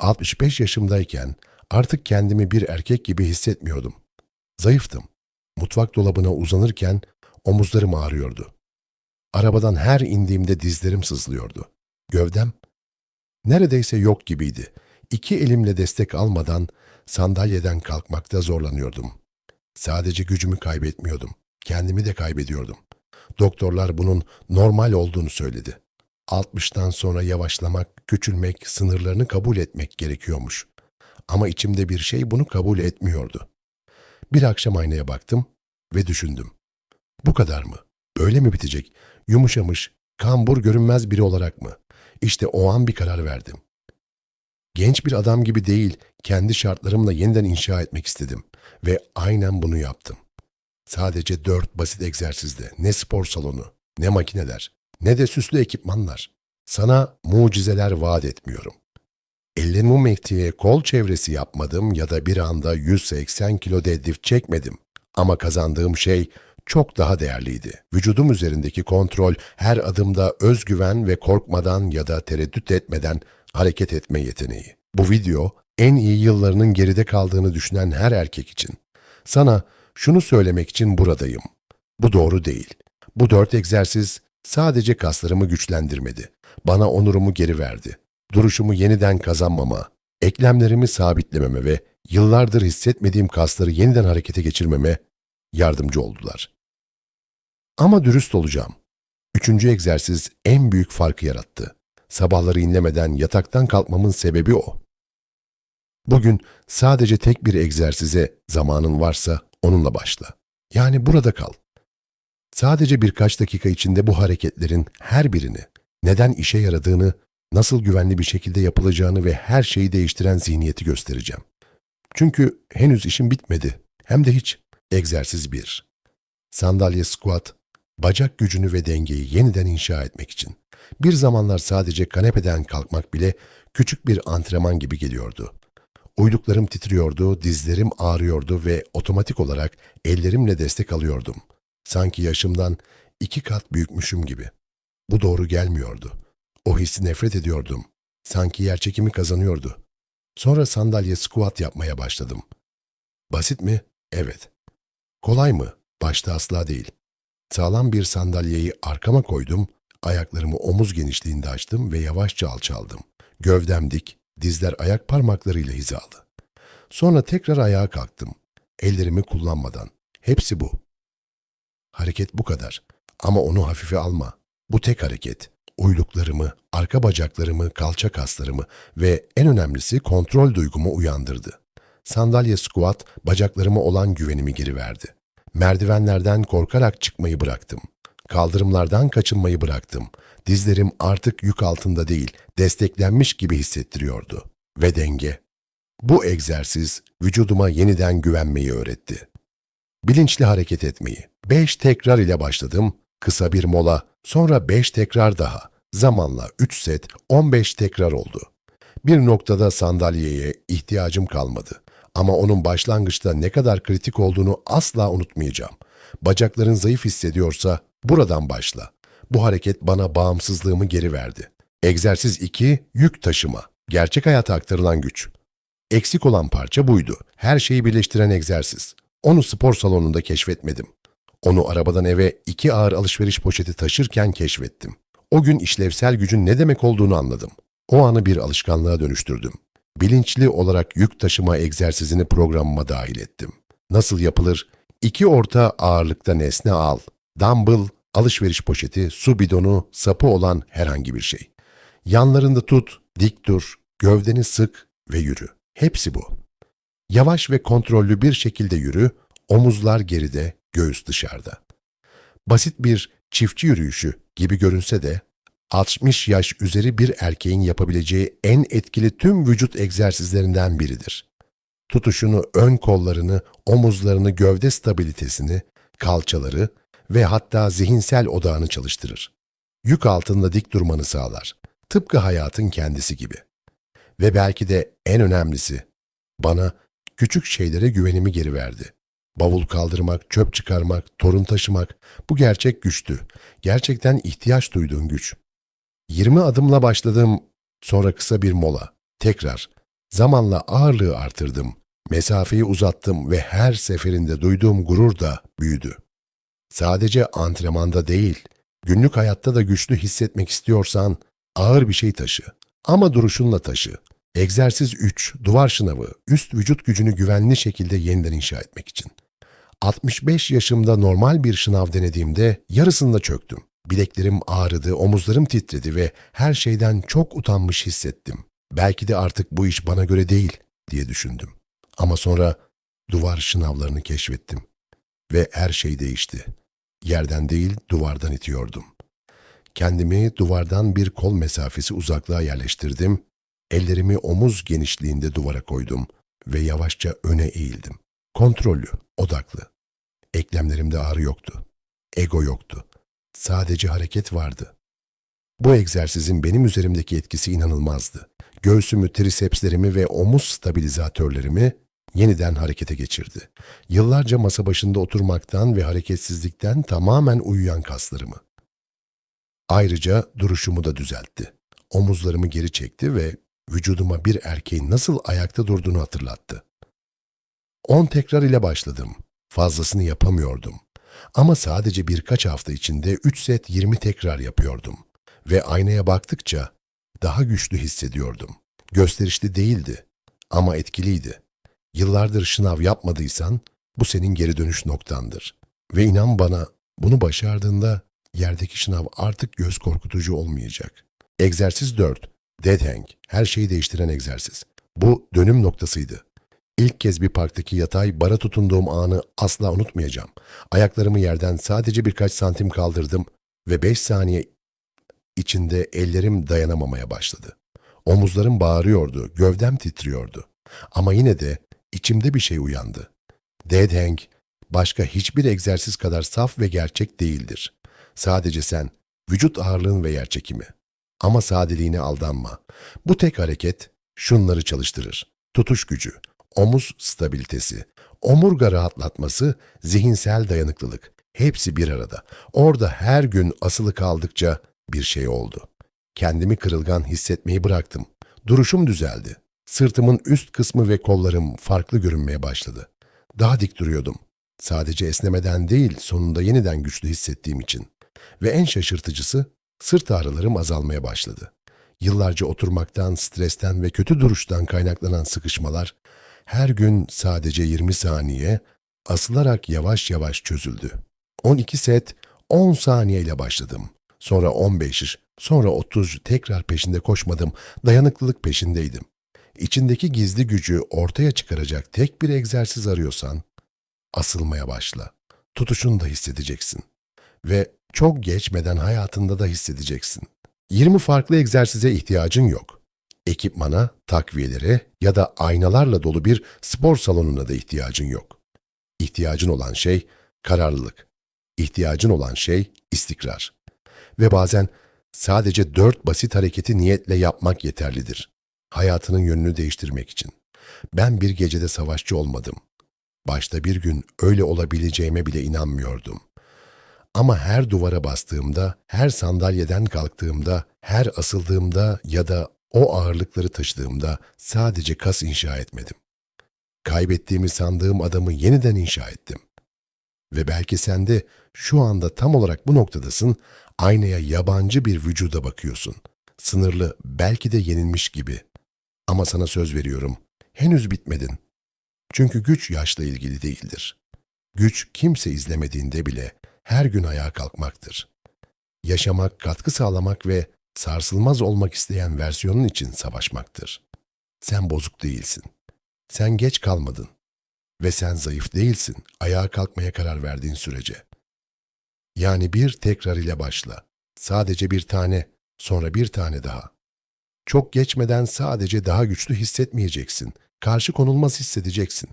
65 yaşımdayken artık kendimi bir erkek gibi hissetmiyordum. Zayıftım. Mutfak dolabına uzanırken omuzlarım ağrıyordu. Arabadan her indiğimde dizlerim sızlıyordu. Gövdem neredeyse yok gibiydi. İki elimle destek almadan sandalyeden kalkmakta zorlanıyordum. Sadece gücümü kaybetmiyordum. Kendimi de kaybediyordum. Doktorlar bunun normal olduğunu söyledi. 60'tan sonra yavaşlamak, küçülmek, sınırlarını kabul etmek gerekiyormuş. Ama içimde bir şey bunu kabul etmiyordu. Bir akşam aynaya baktım ve düşündüm. Bu kadar mı? Böyle mi bitecek? Yumuşamış, kambur görünmez biri olarak mı? İşte o an bir karar verdim. Genç bir adam gibi değil, kendi şartlarımla yeniden inşa etmek istedim ve aynen bunu yaptım. Sadece dört basit egzersizle ne spor salonu, ne makineler, ne de süslü ekipmanlar. Sana mucizeler vaat etmiyorum. Ellerimi mehtiye kol çevresi yapmadım ya da bir anda 180 kilo deadlift çekmedim. Ama kazandığım şey çok daha değerliydi. Vücudum üzerindeki kontrol, her adımda özgüven ve korkmadan ya da tereddüt etmeden hareket etme yeteneği. Bu video en iyi yıllarının geride kaldığını düşünen her erkek için. Sana şunu söylemek için buradayım. Bu doğru değil. Bu dört egzersiz sadece kaslarımı güçlendirmedi. Bana onurumu geri verdi. Duruşumu yeniden kazanmama, eklemlerimi sabitlememe ve yıllardır hissetmediğim kasları yeniden harekete geçirmeme yardımcı oldular. Ama dürüst olacağım. Üçüncü egzersiz en büyük farkı yarattı. Sabahları inlemeden yataktan kalkmamın sebebi o. Bugün sadece tek bir egzersize zamanın varsa onunla başla. Yani burada kal. Sadece birkaç dakika içinde bu hareketlerin her birini, neden işe yaradığını, nasıl güvenli bir şekilde yapılacağını ve her şeyi değiştiren zihniyeti göstereceğim. Çünkü henüz işim bitmedi. Hem de hiç. Egzersiz 1. Sandalye squat, bacak gücünü ve dengeyi yeniden inşa etmek için. Bir zamanlar sadece kanepeden kalkmak bile küçük bir antrenman gibi geliyordu. Uyluklarım titriyordu, dizlerim ağrıyordu ve otomatik olarak ellerimle destek alıyordum. Sanki yaşımdan iki kat büyükmüşüm gibi. Bu doğru gelmiyordu. O hissi nefret ediyordum. Sanki yer çekimi kazanıyordu. Sonra sandalye squat yapmaya başladım. Basit mi? Evet. Kolay mı? Başta asla değil. Sağlam bir sandalyeyi arkama koydum, ayaklarımı omuz genişliğinde açtım ve yavaşça alçaldım. Gövdem dik, dizler ayak parmaklarıyla hizalı. Sonra tekrar ayağa kalktım. Ellerimi kullanmadan. Hepsi bu. Hareket bu kadar. Ama onu hafife alma. Bu tek hareket. Uyluklarımı, arka bacaklarımı, kalça kaslarımı ve en önemlisi kontrol duygumu uyandırdı. Sandalye squat bacaklarıma olan güvenimi geri verdi. Merdivenlerden korkarak çıkmayı bıraktım. Kaldırımlardan kaçınmayı bıraktım. Dizlerim artık yük altında değil, desteklenmiş gibi hissettiriyordu. Ve denge. Bu egzersiz vücuduma yeniden güvenmeyi öğretti. Bilinçli hareket etmeyi. Beş tekrar ile başladım. Kısa bir mola, sonra beş tekrar daha. Zamanla 3 set, 15 tekrar oldu. Bir noktada sandalyeye ihtiyacım kalmadı. Ama onun başlangıçta ne kadar kritik olduğunu asla unutmayacağım. Bacakların zayıf hissediyorsa buradan başla. Bu hareket bana bağımsızlığımı geri verdi. Egzersiz 2, yük taşıma. Gerçek hayata aktarılan güç. Eksik olan parça buydu. Her şeyi birleştiren egzersiz. Onu spor salonunda keşfetmedim. Onu arabadan eve iki ağır alışveriş poşeti taşırken keşfettim. O gün işlevsel gücün ne demek olduğunu anladım. O anı bir alışkanlığa dönüştürdüm. Bilinçli olarak yük taşıma egzersizini programıma dahil ettim. Nasıl yapılır? İki orta ağırlıkta nesne al. Dumbbell, alışveriş poşeti, su bidonu, sapı olan herhangi bir şey. Yanlarında tut, dik dur, gövdeni sık ve yürü. Hepsi bu. Yavaş ve kontrollü bir şekilde yürü, omuzlar geride, göğüs dışarıda. Basit bir çiftçi yürüyüşü gibi görünse de 60 yaş üzeri bir erkeğin yapabileceği en etkili tüm vücut egzersizlerinden biridir. Tutuşunu, ön kollarını, omuzlarını, gövde stabilitesini, kalçaları ve hatta zihinsel odağını çalıştırır. Yük altında dik durmanı sağlar. Tıpkı hayatın kendisi gibi. Ve belki de en önemlisi, bana küçük şeylere güvenimi geri verdi. Bavul kaldırmak, çöp çıkarmak, torun taşımak bu gerçek güçtü. Gerçekten ihtiyaç duyduğun güç. 20 adımla başladım, sonra kısa bir mola. Tekrar Zamanla ağırlığı artırdım, mesafeyi uzattım ve her seferinde duyduğum gurur da büyüdü. Sadece antrenmanda değil, günlük hayatta da güçlü hissetmek istiyorsan ağır bir şey taşı. Ama duruşunla taşı. Egzersiz 3, duvar şınavı, üst vücut gücünü güvenli şekilde yeniden inşa etmek için. 65 yaşımda normal bir şınav denediğimde yarısında çöktüm. Bileklerim ağrıdı, omuzlarım titredi ve her şeyden çok utanmış hissettim. Belki de artık bu iş bana göre değil diye düşündüm. Ama sonra duvar şınavlarını keşfettim ve her şey değişti. Yerden değil, duvardan itiyordum. Kendimi duvardan bir kol mesafesi uzaklığa yerleştirdim, ellerimi omuz genişliğinde duvara koydum ve yavaşça öne eğildim. Kontrollü, odaklı. Eklemlerimde ağrı yoktu. Ego yoktu. Sadece hareket vardı. Bu egzersizin benim üzerimdeki etkisi inanılmazdı. Göğsümü, trisepslerimi ve omuz stabilizatörlerimi yeniden harekete geçirdi. Yıllarca masa başında oturmaktan ve hareketsizlikten tamamen uyuyan kaslarımı. Ayrıca duruşumu da düzeltti. Omuzlarımı geri çekti ve vücuduma bir erkeğin nasıl ayakta durduğunu hatırlattı. 10 tekrar ile başladım. Fazlasını yapamıyordum. Ama sadece birkaç hafta içinde 3 set 20 tekrar yapıyordum. Ve aynaya baktıkça daha güçlü hissediyordum. Gösterişli değildi ama etkiliydi. Yıllardır şınav yapmadıysan bu senin geri dönüş noktandır. Ve inan bana bunu başardığında yerdeki şınav artık göz korkutucu olmayacak. Egzersiz 4. Dead hang. Her şeyi değiştiren egzersiz. Bu dönüm noktasıydı. İlk kez bir parktaki yatay bara tutunduğum anı asla unutmayacağım. Ayaklarımı yerden sadece birkaç santim kaldırdım ve 5 saniye içinde ellerim dayanamamaya başladı. Omuzlarım bağırıyordu, gövdem titriyordu. Ama yine de içimde bir şey uyandı. Dead hang başka hiçbir egzersiz kadar saf ve gerçek değildir. Sadece sen, vücut ağırlığın ve yerçekimi. Ama sadeliğine aldanma. Bu tek hareket şunları çalıştırır. Tutuş gücü, omuz stabilitesi, omurga rahatlatması, zihinsel dayanıklılık. Hepsi bir arada. Orada her gün asılı kaldıkça bir şey oldu. Kendimi kırılgan hissetmeyi bıraktım. Duruşum düzeldi. Sırtımın üst kısmı ve kollarım farklı görünmeye başladı. Daha dik duruyordum. Sadece esnemeden değil, sonunda yeniden güçlü hissettiğim için. Ve en şaşırtıcısı, sırt ağrılarım azalmaya başladı. Yıllarca oturmaktan, stresten ve kötü duruştan kaynaklanan sıkışmalar, her gün sadece 20 saniye, asılarak yavaş yavaş çözüldü. 12 set, 10 saniyeyle başladım. Sonra 15, sonra 30 tekrar peşinde koşmadım, dayanıklılık peşindeydim. İçindeki gizli gücü ortaya çıkaracak tek bir egzersiz arıyorsan, asılmaya başla. Tutuşunu da hissedeceksin. Ve çok geçmeden hayatında da hissedeceksin. 20 farklı egzersize ihtiyacın yok. Ekipmana, takviyelere ya da aynalarla dolu bir spor salonuna da ihtiyacın yok. İhtiyacın olan şey kararlılık. İhtiyacın olan şey istikrar. Ve bazen sadece dört basit hareketi niyetle yapmak yeterlidir. Hayatının yönünü değiştirmek için. Ben bir gecede savaşçı olmadım. Başta bir gün öyle olabileceğime bile inanmıyordum. Ama her duvara bastığımda, her sandalyeden kalktığımda, her asıldığımda ya da o ağırlıkları taşıdığımda sadece kas inşa etmedim. Kaybettiğimi sandığım adamı yeniden inşa ettim. Ve belki sen de şu anda tam olarak bu noktadasın, aynaya yabancı bir vücuda bakıyorsun. Sınırlı, belki de yenilmiş gibi. Ama sana söz veriyorum, henüz bitmedin. Çünkü güç yaşla ilgili değildir. Güç kimse izlemediğinde bile her gün ayağa kalkmaktır. Yaşamak, katkı sağlamak ve sarsılmaz olmak isteyen versiyonun için savaşmaktır. Sen bozuk değilsin. Sen geç kalmadın. Ve sen zayıf değilsin ayağa kalkmaya karar verdiğin sürece. Yani bir tekrar ile başla. Sadece bir tane, sonra bir tane daha. Çok geçmeden sadece daha güçlü hissetmeyeceksin. Karşı konulmaz hissedeceksin.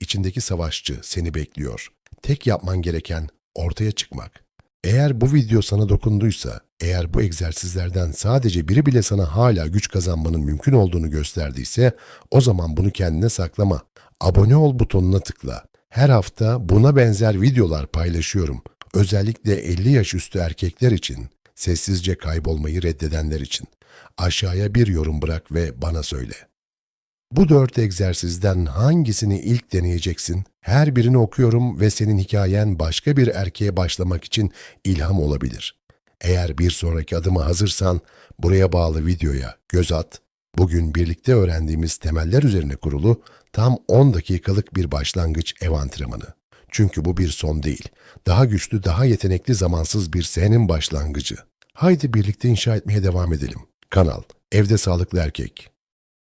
İçindeki savaşçı seni bekliyor. Tek yapman gereken ortaya çıkmak. Eğer bu video sana dokunduysa, eğer bu egzersizlerden sadece biri bile sana hala güç kazanmanın mümkün olduğunu gösterdiyse, o zaman bunu kendine saklama. Abone ol butonuna tıkla. Her hafta buna benzer videolar paylaşıyorum. Özellikle 50 yaş üstü erkekler için, sessizce kaybolmayı reddedenler için. Aşağıya bir yorum bırak ve bana söyle. Bu dört egzersizden hangisini ilk deneyeceksin? Her birini okuyorum ve senin hikayen başka bir erkeğe başlamak için ilham olabilir. Eğer bir sonraki adıma hazırsan buraya bağlı videoya göz at. Bugün birlikte öğrendiğimiz temeller üzerine kurulu tam 10 dakikalık bir başlangıç ev antrenmanı. Çünkü bu bir son değil. Daha güçlü, daha yetenekli zamansız bir senin başlangıcı. Haydi birlikte inşa etmeye devam edelim. Kanal Evde Sağlıklı Erkek